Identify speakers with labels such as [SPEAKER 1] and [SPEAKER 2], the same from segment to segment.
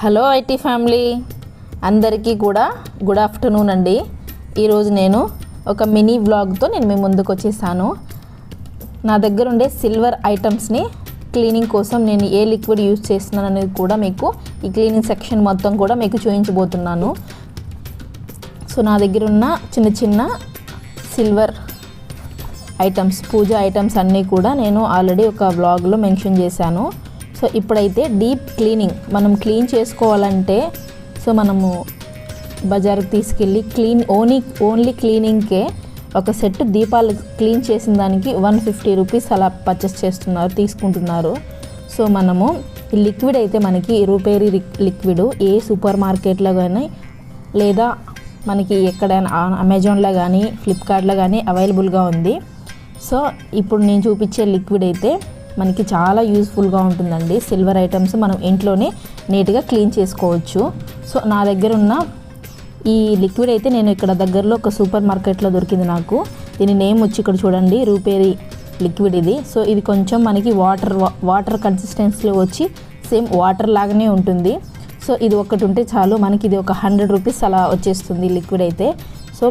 [SPEAKER 1] Hello IT family. అందరికీ కూడా good afternoon అండి. ఈరోజు నేను ఒక మినీ వ్లాగ్తో నేను మీ ముందుకు వచ్చేసాను. నా దగ్గర ఉండే సిల్వర్ ఐటమ్స్ని క్లీనింగ్ కోసం నేను ఏ లిక్విడ్ యూజ్ చేస్తున్నాను అనేది కూడా మీకు ఈ క్లీనింగ్ సెక్షన్ మొత్తం కూడా మీకు చూపించబోతున్నాను. సో నా దగ్గర ఉన్న చిన్న చిన్న సిల్వర్ ఐటమ్స్ పూజ ఐటమ్స్ అన్నీ కూడా నేను ఆల్రెడీ ఒక వ్లాగ్లో మెన్షన్ చేశాను. సో ఇప్పుడైతే డీప్ క్లీనింగ్ మనం క్లీన్ చేసుకోవాలంటే సో మనము బజార్కి తీసుకెళ్ళి క్లీన్ ఓన్లీ ఓన్లీ క్లీనింగ్కే ఒక సెట్ దీపాలు క్లీన్ చేసిన దానికి వన్ ఫిఫ్టీ రూపీస్ అలా పర్చేస్ చేస్తున్నారు తీసుకుంటున్నారు. సో మనము ఈ లిక్విడ్ అయితే మనకి రూపేరీ లిక్విడ్ ఏ సూపర్ మార్కెట్లో కానీ లేదా మనకి ఎక్కడైనా అమెజాన్లో కానీ ఫ్లిప్కార్ట్లో కానీ అవైలబుల్గా ఉంది. సో ఇప్పుడు నేను చూపించే లిక్విడ్ అయితే మనకి చాలా యూస్ఫుల్గా ఉంటుందండి. సిల్వర్ ఐటమ్స్ మనం ఇంట్లోనే నీట్గా క్లీన్ చేసుకోవచ్చు. సో నా దగ్గర ఉన్న ఈ లిక్విడ్ అయితే నేను ఇక్కడ దగ్గరలో ఒక సూపర్ మార్కెట్లో దొరికింది నాకు. దీని నేమ్ వచ్చి ఇక్కడ చూడండి. రూపేరీ లిక్విడ్ ఇది. సో ఇది కొంచెం మనకి వాటర్ వాటర్ కన్సిస్టెన్సీలో వచ్చి సేమ్ వాటర్ లాగానే ఉంటుంది. సో ఇది ఒకటి ఉంటే చాలు. మనకి ఇది ఒక హండ్రెడ్ రూపీస్ అలా వచ్చేస్తుంది లిక్విడ్ అయితే. సో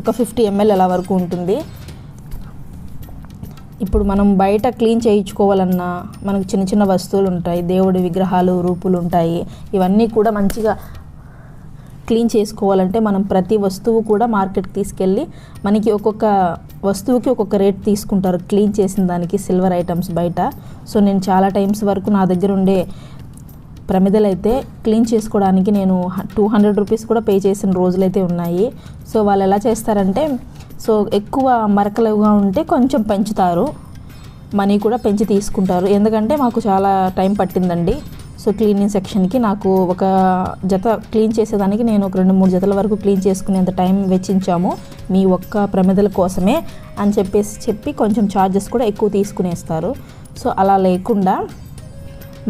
[SPEAKER 1] ఒక ఫిఫ్టీ ఎంఎల్ అలా వరకు ఉంటుంది. ఇప్పుడు మనం బయట క్లీన్ చేయించుకోవాలన్నా మనకు చిన్న చిన్న వస్తువులు ఉంటాయి దేవుడి విగ్రహాలు రూపులు ఉంటాయి ఇవన్నీ కూడా మంచిగా క్లీన్ చేసుకోవాలంటే మనం ప్రతి వస్తువు కూడా మార్కెట్కి తీసుకెళ్ళి మనకి ఒక్కొక్క వస్తువుకి ఒక్కొక్క రేట్ తీసుకుంటారు క్లీన్ చేసిన దానికి సిల్వర్ ఐటమ్స్ బయట. సో నేను చాలా టైమ్స్ వరకు నా దగ్గర ఉండే ప్రమిదలైతే క్లీన్ చేసుకోవడానికి నేను టూ హండ్రెడ్ రూపీస్ కూడా పే చేసిన రోజులైతే ఉన్నాయి. సో వాళ్ళు ఎలా చేస్తారంటే సో ఎక్కువ మరకలుగా ఉంటే కొంచెం పెంచుతారు. మనీ కూడా పెంచి తీసుకుంటారు. ఎందుకంటే మాకు చాలా టైం పట్టిందండి. సో క్లీనింగ్ సెక్షన్కి నాకు ఒక జత క్లీన్ చేసేదానికి నేను ఒక రెండు మూడు జతల వరకు క్లీన్ చేసుకునేంత టైం వెచ్చించాము. మీ ఒక్క ప్రమిదల కోసమే అని చెప్పేసి చెప్పి కొంచెం ఛార్జెస్ కూడా ఎక్కువ తీసుకునేస్తారు. సో అలా లేకుండా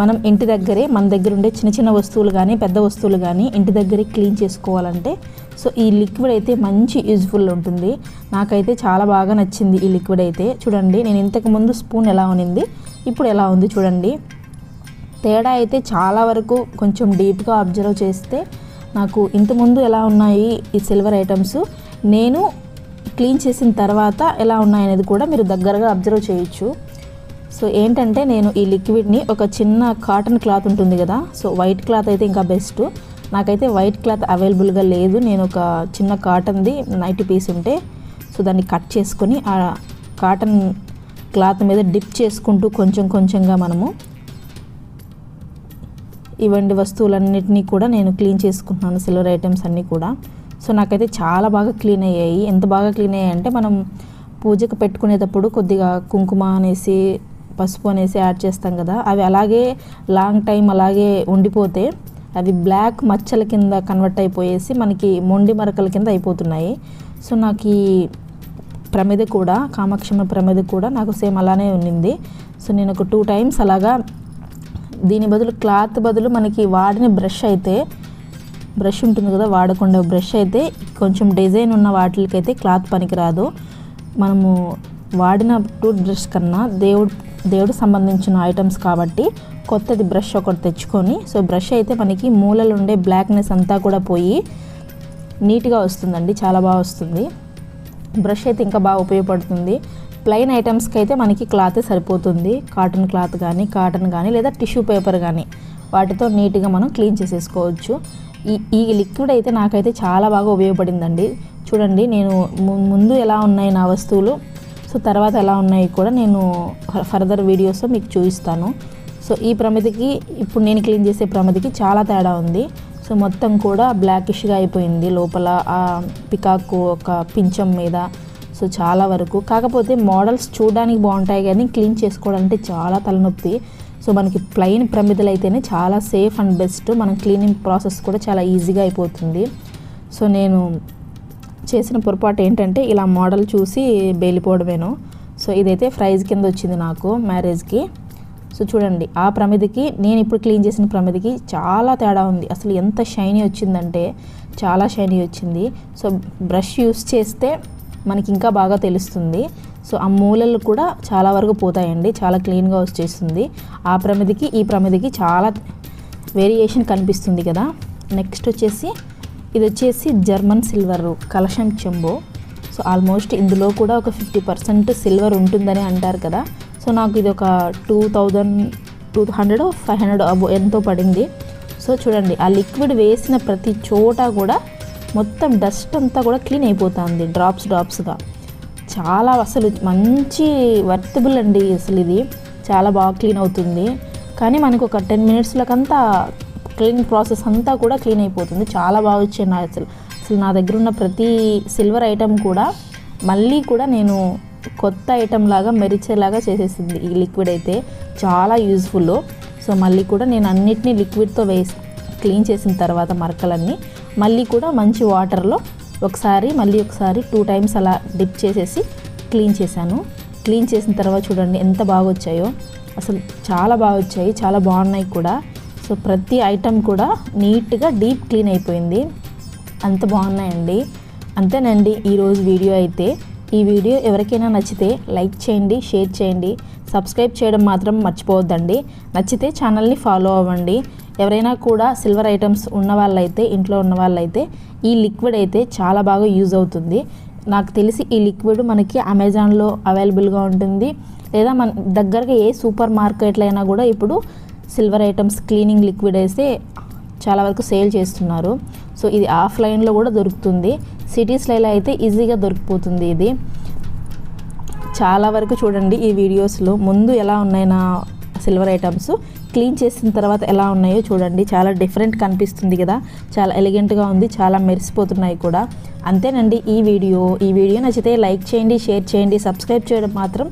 [SPEAKER 1] మనం ఇంటి దగ్గరే మన దగ్గర ఉండే చిన్న చిన్న వస్తువులు కానీ పెద్ద వస్తువులు కానీ ఇంటి దగ్గరే క్లీన్ చేసుకోవాలంటే సో ఈ లిక్విడ్ అయితే మంచి యూజ్ఫుల్ ఉంటుంది. నాకైతే చాలా బాగా నచ్చింది ఈ లిక్విడ్ అయితే. చూడండి నేను ఇంతకు ముందు స్పూన్ ఎలా ఉన్నింది ఇప్పుడు ఎలా ఉంది చూడండి. తేడా అయితే చాలా వరకు కొంచెం డీప్గా అబ్జర్వ్ చేస్తే నాకు ఇంతకుముందు ఎలా ఉన్నాయి ఈ సిల్వర్ ఐటమ్స్ నేను క్లీన్ చేసిన తర్వాత ఎలా ఉన్నాయనేది కూడా మీరు దగ్గరగా అబ్జర్వ్ చేయొచ్చు. సో ఏంటంటే నేను ఈ లిక్విడ్ని ఒక చిన్న కాటన్ క్లాత్ ఉంటుంది కదా సో వైట్ క్లాత్ అయితే ఇంకా బెస్ట్. నాకైతే వైట్ క్లాత్ అవైలబుల్గా లేదు. నేను ఒక చిన్న కాటన్ది నైట్ పీస్ ఉంటే సో దాన్ని కట్ చేసుకొని ఆ కాటన్ క్లాత్ మీద డిప్ చేసుకుంటూ కొంచెం కొంచెంగా మనము ఇవంటి వస్తువులన్నిటినీ కూడా నేను క్లీన్ చేసుకుంటున్నాను సిల్వర్ ఐటమ్స్ అన్నీ కూడా. సో నాకైతే చాలా బాగా క్లీన్ అయ్యాయి. ఎంత బాగా క్లీన్ అయ్యాయి అంటే మనం పూజకు పెట్టుకునేటప్పుడు కొద్దిగా కుంకుమ అనేసి పసుపు అనేసి యాడ్ చేస్తాం కదా అవి అలాగే లాంగ్ టైం అలాగే ఉండిపోతే అవి బ్లాక్ మచ్చల కింద కన్వర్ట్ అయిపోయేసి మనకి మొండి మరకల కింద అయిపోతున్నాయి. సో నాకు ఈ ప్రమిద కూడా కామాక్షమ్మ ప్రమిద కూడా నాకు సేమ్ అలానే ఉన్నింది సో నేను ఒక టూ టైమ్స్ అలాగా దీని బదులు క్లాత్ బదులు మనకి వాడిన బ్రష్ అయితే బ్రష్ ఉంటుంది కదా వాడకుండా బ్రష్ అయితే కొంచెం డిజైన్ ఉన్న వాటికైతే క్లాత్ పనికిరాదు. మనము వాడిన టూత్ బ్రష్ కన్నా దేవుడు దేవుడు సంబంధించిన ఐటమ్స్ కాబట్టి కొత్తది బ్రష్ ఒకటి తెచ్చుకొని సో బ్రష్ అయితే మనకి మూలలు ఉండే బ్లాక్నెస్ అంతా కూడా పోయి నీట్గా వస్తుందండి చాలా బాగా వస్తుంది. బ్రష్ అయితే ఇంకా బాగా ఉపయోగపడుతుంది. ప్లెయిన్ ఐటమ్స్కి అయితే మనకి క్లాతే సరిపోతుంది. కాటన్ క్లాత్ కానీ కాటన్ కానీ లేదా టిష్యూ పేపర్ కానీ వాటితో నీట్గా మనం క్లీన్ చేసేసుకోవచ్చు. ఈ ఈ లిక్విడ్ అయితే నాకైతే చాలా బాగా ఉపయోగపడిందండి. చూడండి నేను ముందు ఎలా ఉన్నాయి నా వస్తువులు? సో తర్వాత ఎలా ఉన్నాయి కూడా నేను ఫర్దర్ వీడియోస్ మీకు చూపిస్తాను. సో ఈ ప్రమిదికి ఇప్పుడు నేను క్లీన్ చేసే ప్రమిదికి చాలా తేడా ఉంది. సో మొత్తం కూడా బ్లాకిష్గా అయిపోయింది. లోపల ఆ పికాకు ఒక పించం మీద సో చాలా వరకు. కాకపోతే మోడల్స్ చూడడానికి బాగుంటాయి కానీ క్లీన్ చేసుకోవడానికి చాలా తలనొప్పి. సో మనకి ప్లెయిన్ ప్రమిదలు అయితేనే చాలా సేఫ్ అండ్ బెస్ట్ మనం క్లీనింగ్ ప్రాసెస్ కూడా చాలా ఈజీగా అయిపోతుంది. సో నేను చేసిన పొరపాటు ఏంటంటే ఇలా మోడల్ చూసి బేలిపోవడమేను. సో ఇదైతే ప్రైజ్ కింద వచ్చింది నాకు మ్యారేజ్కి. సో చూడండి ఆ ప్రమిదికి నేను ఇప్పుడు క్లీన్ చేసిన ప్రమిదికి చాలా తేడా ఉంది. అసలు ఎంత షైనీ వచ్చిందంటే చాలా షైనీ వచ్చింది. సో బ్రష్ యూస్ చేస్తే మనకి ఇంకా బాగా తెలుస్తుంది. సో ఆ మూలలు కూడా చాలా వరకు పోతాయండి చాలా క్లీన్గా వచ్చేస్తుంది ఆ ప్రమిదికి ఈ ప్రమిదికి చాలా వేరియేషన్ కనిపిస్తుంది కదా. నెక్స్ట్ వచ్చేసి ఇది వచ్చేసి జర్మన్ సిల్వర్ కలశం చెంబో. సో ఆల్మోస్ట్ ఇందులో కూడా ఒక ఫిఫ్టీ పర్సెంట్ సిల్వర్ ఉంటుందని అంటారు కదా. సో నాకు ఇది ఒక two thousand two hundred five hundred అబో ఎంతో పడింది. సో చూడండి ఆ లిక్విడ్ వేసిన ప్రతి చోట కూడా మొత్తం డస్ట్ అంతా కూడా క్లీన్ అయిపోతుంది డ్రాప్స్ డ్రాప్స్గా. చాలా అసలు మంచి వర్తబుల్ అండి అసలు ఇది. చాలా బాగా క్లీన్ అవుతుంది. కానీ మనకు ఒక టెన్ మినిట్స్లకంతా క్లీనింగ్ ప్రాసెస్ అంతా కూడా క్లీన్ అయిపోతుంది. చాలా బాగా వచ్చాయి నా అసలు. అసలు నా దగ్గర ఉన్న ప్రతి సిల్వర్ ఐటెం కూడా మళ్ళీ కూడా నేను కొత్త ఐటెం లాగా మెరిచేలాగా చేసేసింది. ఈ లిక్విడ్ అయితే చాలా యూజ్ఫుల్. సో మళ్ళీ కూడా నేను అన్నిటినీ లిక్విడ్తో వేసి క్లీన్ చేసిన తర్వాత మరకలన్నీ మళ్ళీ కూడా మంచి వాటర్లో ఒకసారి మళ్ళీ ఒకసారి టూ టైమ్స్ అలా డిప్ చేసేసి క్లీన్ చేశాను. క్లీన్ చేసిన తర్వాత చూడండి ఎంత బాగా వచ్చాయో. అసలు చాలా బాగా వచ్చాయి. చాలా బాగున్నాయి కూడా. సో ప్రతి ఐటెం కూడా నీట్గా డీప్ క్లీన్ అయిపోయింది. అంత బాగున్నాయండి. అంతేనండి ఈరోజు వీడియో అయితే. ఈ వీడియో ఎవరికైనా నచ్చితే లైక్ చేయండి షేర్ చేయండి. సబ్స్క్రైబ్ చేయడం మాత్రం మర్చిపోవద్దండి. నచ్చితే ఛానల్ని ఫాలో అవ్వండి. ఎవరైనా కూడా సిల్వర్ ఐటమ్స్ ఉన్న వాళ్ళైతే ఇంట్లో ఉన్న వాళ్ళైతే ఈ లిక్విడ్ అయితే చాలా బాగా యూజ్ అవుతుంది. నాకు తెలిసి ఈ లిక్విడ్ మనకి అమెజాన్లో అవైలబుల్గా ఉంటుంది. లేదా మన దగ్గరగా ఏ సూపర్ మార్కెట్లో అయినా కూడా ఇప్పుడు సిల్వర్ ఐటమ్స్ క్లీనింగ్ లిక్విడ్ అయితే చాలా వరకు సేల్ చేస్తున్నారు. సో ఇది ఆఫ్లైన్లో కూడా దొరుకుతుంది. సిటీస్లో అయితే ఈజీగా దొరికిపోతుంది ఇది. చాలా వరకు చూడండి ఈ వీడియోస్లో ముందు ఎలా ఉన్నాయి నా సిల్వర్ ఐటమ్స్ క్లీన్ చేసిన తర్వాత ఎలా ఉన్నాయో చూడండి. చాలా డిఫరెంట్ కనిపిస్తుంది కదా. చాలా ఎలిగెంట్గా ఉంది చాలా మెరిసిపోతున్నాయి కూడా. అంతేనండి ఈ వీడియో. ఈ వీడియో నచ్చితే లైక్ చేయండి షేర్ చేయండి సబ్స్క్రైబ్ చేయడం మాత్రం